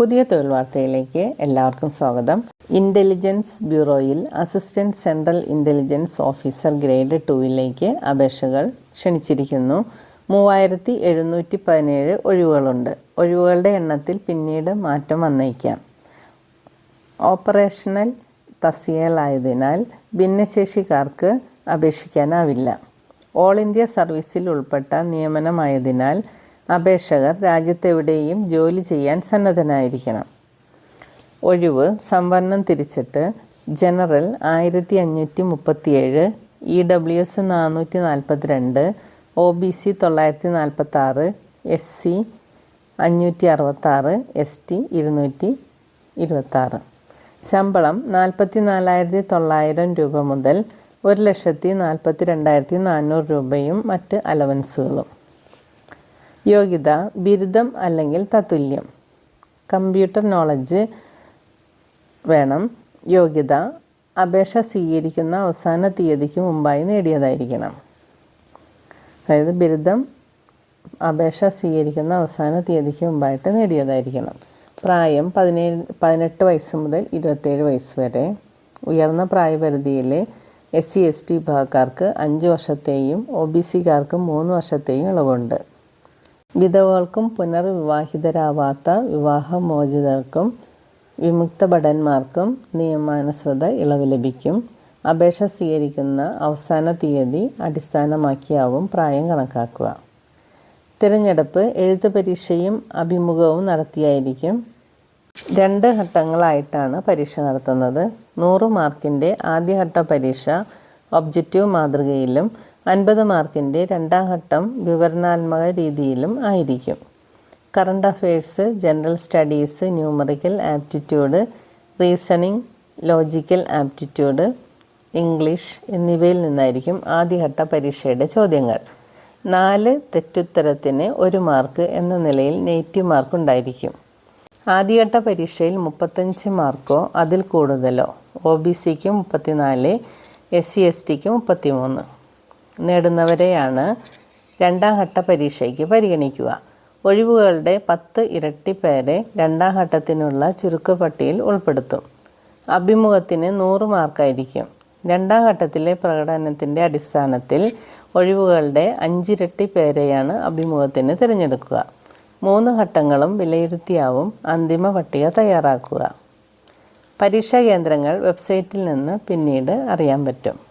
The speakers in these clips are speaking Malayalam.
പുതിയ തൊഴിൽ വാർത്തയിലേക്ക് എല്ലാവർക്കും സ്വാഗതം. Intelligence ബ്യൂറോയിൽ assistant central intelligence officer grade ടുവിലേക്ക് അപേക്ഷകൾ ക്ഷണിച്ചിരിക്കുന്നു. മൂവായിരത്തി എഴുന്നൂറ്റി പതിനേഴ് ഒഴിവുകളുണ്ട്. ഒഴിവുകളുടെ എണ്ണത്തിൽ പിന്നീട് മാറ്റം വന്നേക്കാം. ഓപ്പറേഷണൽ തസ്തികകളായതിനാൽ ഭിന്നശേഷിക്കാർക്ക് അപേക്ഷിക്കാനാവില്ല. ഓൾ ഇന്ത്യ സർവീസിൽ ഉൾപ്പെട്ട നിയമനമായതിനാൽ അപേക്ഷകർ രാജ്യത്തെവിടെയും ജോലി ചെയ്യാൻ സന്നദ്ധനായിരിക്കണം. ഒഴിവ് സംവരണം തിരിച്ചിട്ട് ജനറൽ ആയിരത്തി അഞ്ഞൂറ്റി മുപ്പത്തിയേഴ് ഇ ഡബ്ല്യു എസ് നാനൂറ്റി നാൽപ്പത്തിരണ്ട് ഒ ബി സി തൊള്ളായിരത്തി നാൽപ്പത്താറ് എസ് സി അഞ്ഞൂറ്റി അറുപത്താറ് എസ് ടി ഇരുന്നൂറ്റി ഇരുപത്താറ് ശമ്പളം നാൽപ്പത്തി നാലായിരത്തി തൊള്ളായിരം രൂപ മുതൽ ഒരു ലക്ഷത്തി നാൽപ്പത്തി രണ്ടായിരത്തി നാനൂറ് രൂപയും മറ്റ് അലവൻസുകളും. യോഗ്യത ബിരുദം അല്ലെങ്കിൽ തത്തുല്യം. കമ്പ്യൂട്ടർ നോളജ് വേണം. യോഗ്യത അപേക്ഷ സ്വീകരിക്കുന്ന അവസാന തീയതിക്ക് മുമ്പായി നേടിയതായിരിക്കണം. അതായത് ബിരുദം അപേക്ഷ സ്വീകരിക്കുന്ന അവസാന തീയതിക്ക് മുമ്പായിട്ട് നേടിയതായിരിക്കണം. പ്രായം പതിനേഴ് പതിനെട്ട് വയസ്സ് മുതൽ ഇരുപത്തേഴ് വയസ്സ് വരെ. ഉയർന്ന പ്രായപരിധിയിലെ എസ് സി എസ് ടി വിഭാഗക്കാർക്ക് അഞ്ച് വർഷത്തെയും ഒ ബി സിക്കാർക്ക് മൂന്ന് വർഷത്തെയും ഇളവുണ്ട്. വിധവകൾക്കും പുനർവിവാഹിതരാവാത്ത വിവാഹമോചിതർക്കും വിമുക്ത ഭടന്മാർക്കും നിയമാനുസൃത ഇളവ് ലഭിക്കും. അപേക്ഷ സ്വീകരിക്കുന്ന അവസാന തീയതി അടിസ്ഥാനമാക്കിയാവും പ്രായം കണക്കാക്കുക. തിരഞ്ഞെടുപ്പ് എഴുത്ത് പരീക്ഷയും അഭിമുഖവും നടത്തിയായിരിക്കും. രണ്ട് ഘട്ടങ്ങളായിട്ടാണ് പരീക്ഷ നടത്തുന്നത്. നൂറ് മാർക്കിന്റെ ആദ്യഘട്ട പരീക്ഷ ഒബ്ജക്റ്റീവ് മാതൃകയിലും അൻപത് മാർക്കിന്റെ രണ്ടാം ഘട്ടം വിവരണാത്മക രീതിയിലും ആയിരിക്കും. Current affairs general studies numerical aptitude reasoning logical aptitude English എന്നിവയിൽ നിന്നായിരിക്കും ആദ്യഘട്ട പരീക്ഷയുടെ ചോദ്യങ്ങൾ. നാല് തെറ്റുത്തരത്തിന് ഒരു മാർക്ക് എന്ന നിലയിൽ നെഗറ്റീവ് മാർക്ക് ഉണ്ടായിരിക്കും. ആദ്യഘട്ട പരീക്ഷയിൽ മുപ്പത്തഞ്ച് മാർക്കോ അതിൽ കൂടുതലോ. ഒ ബി സിക്ക് മുപ്പത്തിനാല് എസ് സി എസ് ടിക്ക് മുപ്പത്തിമൂന്ന്. നേടുന്നവരെയാണ് രണ്ടാം ഘട്ട പരീക്ഷയ്ക്ക് പരിഗണിക്കുക. ഒഴിവുകളുടെ പത്ത് ഇരട്ടി പേരെ രണ്ടാം ഘട്ടത്തിനുള്ള ചുരുക്കപ്പട്ടിയിൽ ഉൾപ്പെടുത്തും. അഭിമുഖത്തിന് നൂറ് മാർക്കായിരിക്കും. രണ്ടാം ഘട്ടത്തിലെ പ്രകടനത്തിന്റെ അടിസ്ഥാനത്തിൽ ഒഴിവുകളുടെ അഞ്ചിരട്ടി പേരെയാണ് അഭിമുഖത്തിന് തിരഞ്ഞെടുക്കുക. മൂന്ന് ഘട്ടങ്ങളും വിലയിരുത്തിയാവും അന്തിമ പട്ടിക തയ്യാറാക്കുക. പരീക്ഷാ കേന്ദ്രങ്ങൾ വെബ്സൈറ്റിൽ നിന്ന് പിന്നീട് അറിയാൻ പറ്റും.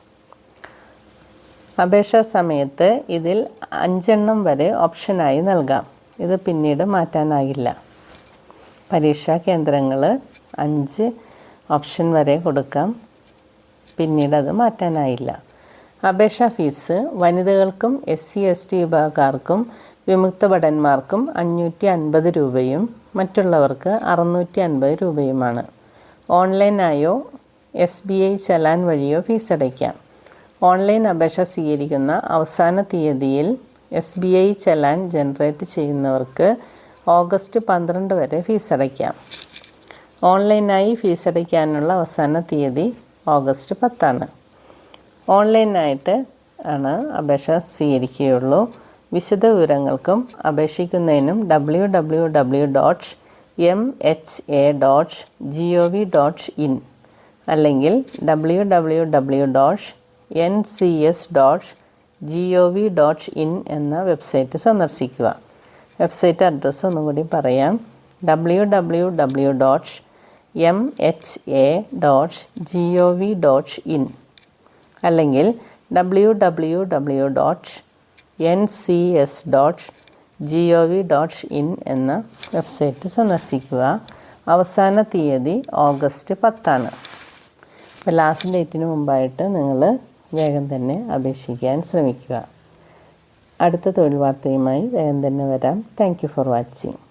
അപേക്ഷാ സമയത്ത് ഇതിൽ അഞ്ചെണ്ണം വരെ ഓപ്ഷനായി നൽകാം. ഇത് പിന്നീട് മാറ്റാനാകില്ല. പരീക്ഷാ കേന്ദ്രങ്ങൾ അഞ്ച് ഓപ്ഷൻ വരെ കൊടുക്കാം. പിന്നീട് അത് മാറ്റാനായില്ല. അപേക്ഷാ ഫീസ് വനിതകൾക്കും എസ് സി എസ് ടി വിഭാഗക്കാർക്കും വിമുക്ത ഭടന്മാർക്കും അഞ്ഞൂറ്റി അൻപത് രൂപയും മറ്റുള്ളവർക്ക് അറുന്നൂറ്റി അൻപത് രൂപയുമാണ്. ഓൺലൈനായോ എസ് ബി ഐ ചലാൻ വഴിയോ ഫീസ് അടയ്ക്കാം. ഓൺലൈൻ അപേക്ഷ സ്വീകരിക്കുന്ന അവസാന തീയതിയിൽ S B I challan generate ചെയ്യുന്നവർക്ക് ഓഗസ്റ്റ് പന്ത്രണ്ട് വരെ ഫീസടയ്ക്കാം. ഓൺലൈനായി ഫീസടയ്ക്കാനുള്ള അവസാന തീയതി ഓഗസ്റ്റ് പത്താണ്. ഓൺലൈനായിട്ട് ആണ് അപേക്ഷ സ്വീകരിക്കുകയുള്ളൂ. വിശദ വിവരങ്ങൾക്കും അപേക്ഷിക്കുന്നതിനും W W W dot M H A dot G O V dot in അല്ലെങ്കിൽ W W W dot N C S dot G O V dot in എന്ന വെബ്സൈറ്റ് സന്ദർശിക്കുക. വെബ്സൈറ്റ് അഡ്രസ്സ് ഒന്നും കൂടി പറയാം. W W W dot M H A dot G O V dot in അല്ലെങ്കിൽ W W W dot N C S dot G O V dot in എന്ന വെബ്സൈറ്റ് സന്ദർശിക്കുക. അവസാന തീയതി ഓഗസ്റ്റ് പത്താണ്. അപ്പോൾ ലാസ്റ്റ് ഡേറ്റിന് മുമ്പായിട്ട് നിങ്ങൾ വേഗം തന്നെ അപേക്ഷിക്കാൻ ശ്രമിക്കുക. അടുത്ത തൊഴിൽ വാർത്തയുമായി വേഗം തന്നെ വരാം. Thank for watching